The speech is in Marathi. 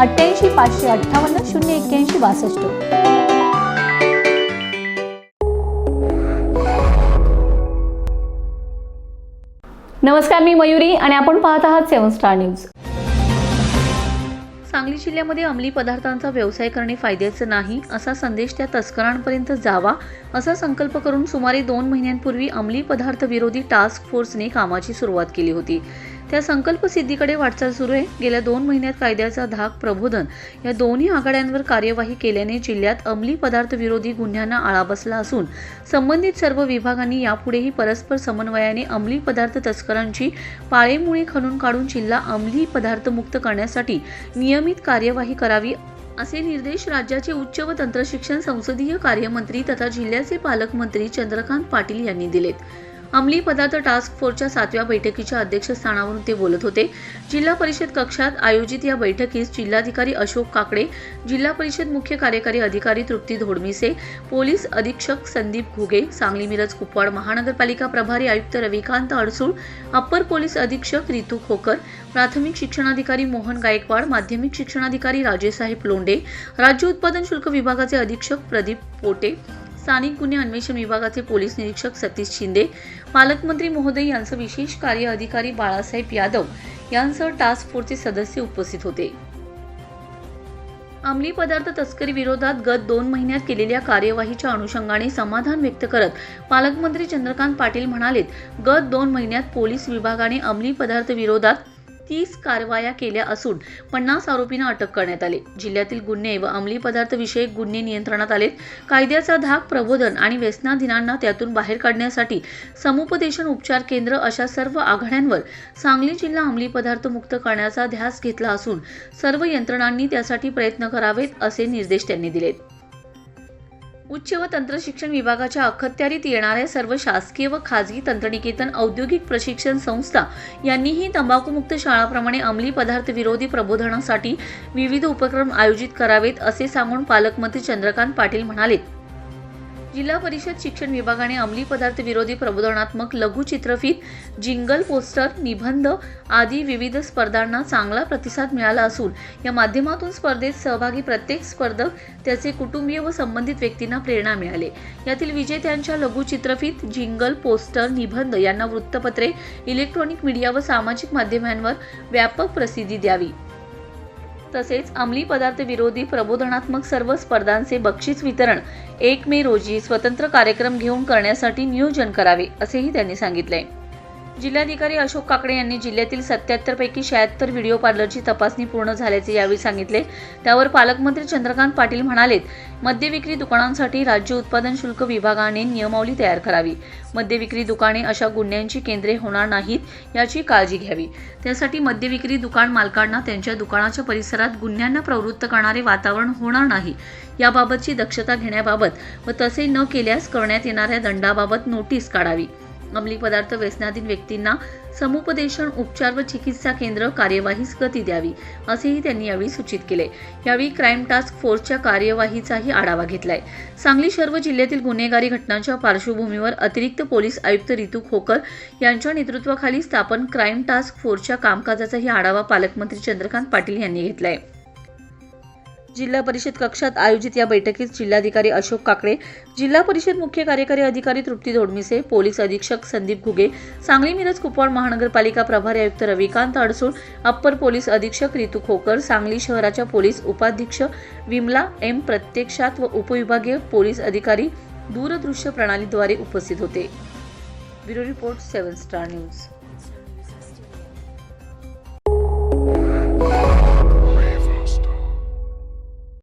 अठ्ठ्याऐंशी पाचशे अठ्ठावन्न शून्य एक्क्याऐंशी बासष्ट. नमस्कार मी मयुरी आणि आपण पाहत आहात सेवन स्टार न्यूज. सांगली जिल्ह्यामध्ये अंमली पदार्थांचा व्यवसाय करणे फायद्याचं नाही असा संदेश त्या तस्करांपर्यंत जावा असा संकल्प करून सुमारे दोन महिन्यांपूर्वी अंमली पदार्थ विरोधी टास्क फोर्सने कामाची सुरुवात केली होती. त्या संकल्पसिद्धीकडे वाटचाल सुरू आहे. गेल्या दोन महिन्यात कायद्याचा धाक प्रबोधन या दोन्ही आघाड्यांवर कार्यवाही केल्याने जिल्ह्यात अंमली पदार्थ विरोधी गुन्ह्यांना आळा बसला असून संबंधित सर्व विभागांनी यापुढेही परस्पर समन्वयाने अंमली पदार्थ तस्करांची पाळेमुळे खणून काढून जिल्हा अंमली पदार्थ मुक्त करण्यासाठी नियमित कार्यवाही करावी असे निर्देश राज्याचे उच्च व तंत्रशिक्षण संसदीय कार्यमंत्री तथा जिल्ह्याचे पालकमंत्री चंद्रकांत पाटील यांनी दिलेत. अंमली पदार्थ टास्क फोर्सच्या सातव्या बैठकीच्या अध्यक्षस्थानावरून ते बोलत होते. जिल्हा परिषद कक्षात आयोजित या बैठकीस जिल्हाधिकारी अशोक काकडे जिल्हा परिषद मुख्य कार्यकारी अधिकारी तृप्ती धोडमिसे पोलीस अधीक्षक संदीप घुगे सांगली मिरज कुपवाड महानगरपालिका प्रभारी आयुक्त रविकांत अडसूळ अप्पर पोलीस अधीक्षक रितू खोकर प्राथमिक शिक्षणाधिकारी मोहन गायकवाड माध्यमिक शिक्षणाधिकारी राजेसाहेब लोंडे राज्य उत्पादन शुल्क विभागाचे अधीक्षक प्रदीप पोटे स्थानिक गुन्हे अन्वेषण विभागाचे पोलीस निरीक्षक सतीश शिंदे पालकमंत्री महोदय यांचं विशेष कार्य अधिकारी बाळासाहेब यादव यांसह टास्क फोर्सचे सदस्य उपस्थित होते. अंमली पदार्थ तस्करी विरोधात गत दोन महिन्यात केलेल्या कार्यवाहीच्या अनुषंगाने समाधान व्यक्त करत पालकमंत्री चंद्रकांत पाटील म्हणालेत गत दोन महिन्यात पोलीस विभागाने अंमली पदार्थ विरोधात तीस कारवाया केल्या असून पन्नास आरोपींना अटक करण्यात आले. जिल्ह्यातील गुन्हे व अंमली पदार्थ विषयक गुन्हे नियंत्रणात आलेत. कायद्याचा धाक प्रबोधन आणि व्यसनाधीनांना त्यातून बाहेर काढण्यासाठी समुपदेशन उपचार केंद्र अशा सर्व आघाड्यांवर सांगली जिल्हा अंमली पदार्थ मुक्त करण्याचा ध्यास घेतला असून सर्व यंत्रणांनी त्यासाठी प्रयत्न करावेत असे निर्देश त्यांनी दिलेत. उच्च व तंत्रशिक्षण विभागाच्या अखत्यारीत येणाऱ्या सर्व शासकीय व खाजगी तंत्रनिकेतन औद्योगिक प्रशिक्षण संस्था यांनीही तंबाखूमुक्त शाळाप्रमाणे अंमली पदार्थ विरोधी प्रबोधनासाठी विविध उपक्रम आयोजित करावेत असे सांगून पालकमंत्री चंद्रकांत पाटील म्हणाले जिल्हा परिषद शिक्षण विभागाने अंमली पदार्थ विरोधी प्रबोधनात्मक लघुचित्रफीत जिंगल पोस्टर निबंध आदी विविध स्पर्धांना चांगला प्रतिसाद मिळाला असून या माध्यमातून स्पर्धेत सहभागी प्रत्येक स्पर्धक त्याचे कुटुंबीय व संबंधित व्यक्तींना प्रेरणा मिळाले. यातील विजेत्यांच्या लघुचित्रफीत जिंगल पोस्टर निबंध यांना वृत्तपत्रे इलेक्ट्रॉनिक मीडिया व सामाजिक माध्यमांवर व्यापक प्रसिद्धी द्यावी. तसेच अंमली पदार्थ विरोधी प्रबोधनात्मक सर्व स्पर्धांचे बक्षीस वितरण एक मे रोजी स्वतंत्र कार्यक्रम घेऊन करण्यासाठी नियोजन करावे असेही त्यांनी सांगितले. जिल्हाधिकारी अशोक काकडे यांनी जिल्ह्यातील सत्याहत्तरपैकी शहात्तर व्हिडिओ पार्लरची तपासणी पूर्ण झाल्याचे यावेळी सांगितले. त्यावर पालकमंत्री चंद्रकांत पाटील म्हणालेत मद्यविक्री दुकानांसाठी राज्य उत्पादन शुल्क विभागाने नियमावली तयार करावी. मद्यविक्री दुकाने अशा गुन्ह्यांची केंद्रे होणार नाहीत याची काळजी घ्यावी. त्यासाठी मद्यविक्री दुकान मालकांना त्यांच्या दुकानाच्या परिसरात गुन्ह्यांना प्रवृत्त करणारे वातावरण होणार नाही. याबाबतची दक्षता घेण्याबाबत व तसे न केल्यास करण्यात येणाऱ्या दंडाबाबत नोटीस काढावी. अंमली पदार्थ व्यसनाधीन व्यक्तींना समुपदेशन उपचार व चिकित्सा केंद्र कार्यवाहीस गती द्यावी असेही त्यांनी यावेळी सूचित केले. यावेळी क्राईम टास्क फोर्सच्या कार्यवाहीचाही आढावा घेतलाय. सांगली सर्व जिल्ह्यातील गुन्हेगारी घटनांच्या पार्श्वभूमीवर अतिरिक्त पोलीस आयुक्त रितू खोकर यांच्या नेतृत्वाखाली स्थापन क्राईम टास्क फोर्सच्या कामकाजाचाही आढावा पालकमंत्री चंद्रकांत पाटील यांनी घेतलाय. जिल्हा परिषद कक्षात आयोजित या बैठकीत जिल्हाधिकारी अशोक काकडे जिल्हा परिषद मुख्य कार्यकारी अधिकारी तृप्ती धोडमिसे पोलीस अधीक्षक संदीप घुगे सांगली मिरज कुपवाड महानगरपालिका प्रभारी आयुक्त रविकांत अडसूळ अप्पर पोलीस अधीक्षक रितू खोकर सांगली शहराच्या पोलीस उपाध्यक्ष विमला एम प्रत्यक्षात व उपविभागीय पोलीस अधिकारी दूरदृश्य प्रणालीद्वारे उपस्थित होते. Bureau report seven star news.